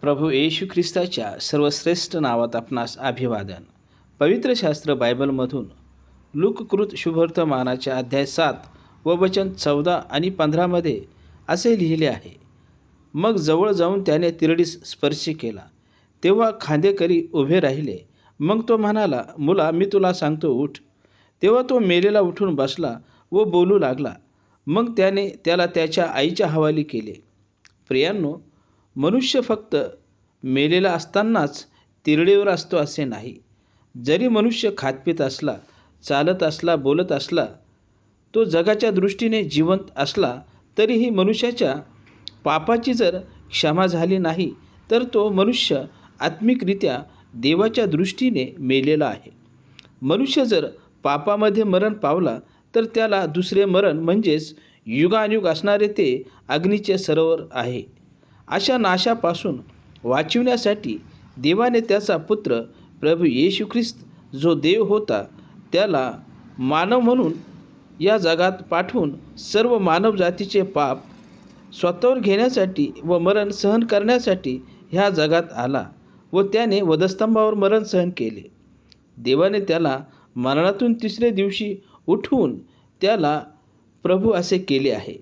प्रभू येशू ख्रिस्ताच्या सर्वश्रेष्ठ नावात आपणास अभिवादन. पवित्र शास्त्र बायबलमधून लुककृत शुभवर्तमानाच्या अध्याय सात व वचन चौदा आणि पंधरामध्ये असे लिहिले आहे. मग जवळ जाऊन त्याने तिरडीस स्पर्श केला. तेव्हा खांदेकरी उभे राहिले. मग तो म्हणाला मुला मी तुला सांगतो उठ. तेव्हा तो मेलेला उठून बसला व बोलू लागला. मग त्याने त्याला त्याच्या आईच्या हवाली केले. प्रियांनो मनुष्य फक्त मेलेला असतानाच तिरडीवर असतो असे नाही. जरी मनुष्य खातपीत असला चालत असला बोलत असला तो जगाच्या दृष्टीने जिवंत असला तरीही मनुष्याच्या पापाची जर क्षमा झाली नाही तर तो मनुष्य आत्मिकरित्या देवाच्या दृष्टीने मेलेला आहे. मनुष्य जर पापामध्ये मरण पावला तर त्याला दुसरे मरण म्हणजेच युगानयुग असणारे ते अग्नीचे सरोवर आहे. अशा नाशापासून वाचविण्यासाठी देवाने त्याचा पुत्र प्रभू येशू ख्रिस्त जो देव होता त्याला मानव म्हणून या जगात पाठवून सर्व मानव जातीचे पाप स्वतःवर घेण्यासाठी व मरण सहन करण्यासाठी ह्या जगात आला व त्याने वधस्तंभावर मरण सहन केले. देवाने त्याला मरणातून तिसरे दिवशी उठवून त्याला प्रभू असे केले आहे.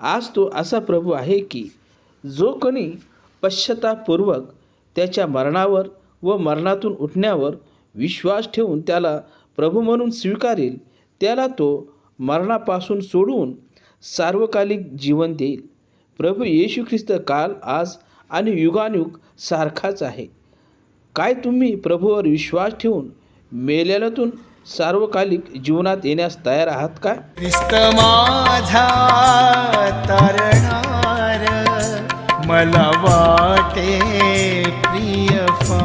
आज तो असा प्रभू आहे की जो कोणी पश्चातापूर्वक त्याच्या मरणावर व मरणातून उठण्यावर विश्वास ठेवून त्याला प्रभू म्हणून स्वीकारेल त्याला तो मरणापासून सोडून सार्वकालिक जीवन देईल. प्रभू येशू ख्रिस्त काल आज आणि युगानुग सारखाच आहे. काय तुम्ही प्रभूवर विश्वास ठेवून मेलेल्यातून सार्वकालिक जीवनात येण्यास तयार आहात का? ख्रिस्त माझा मला वाटे प्रिय फा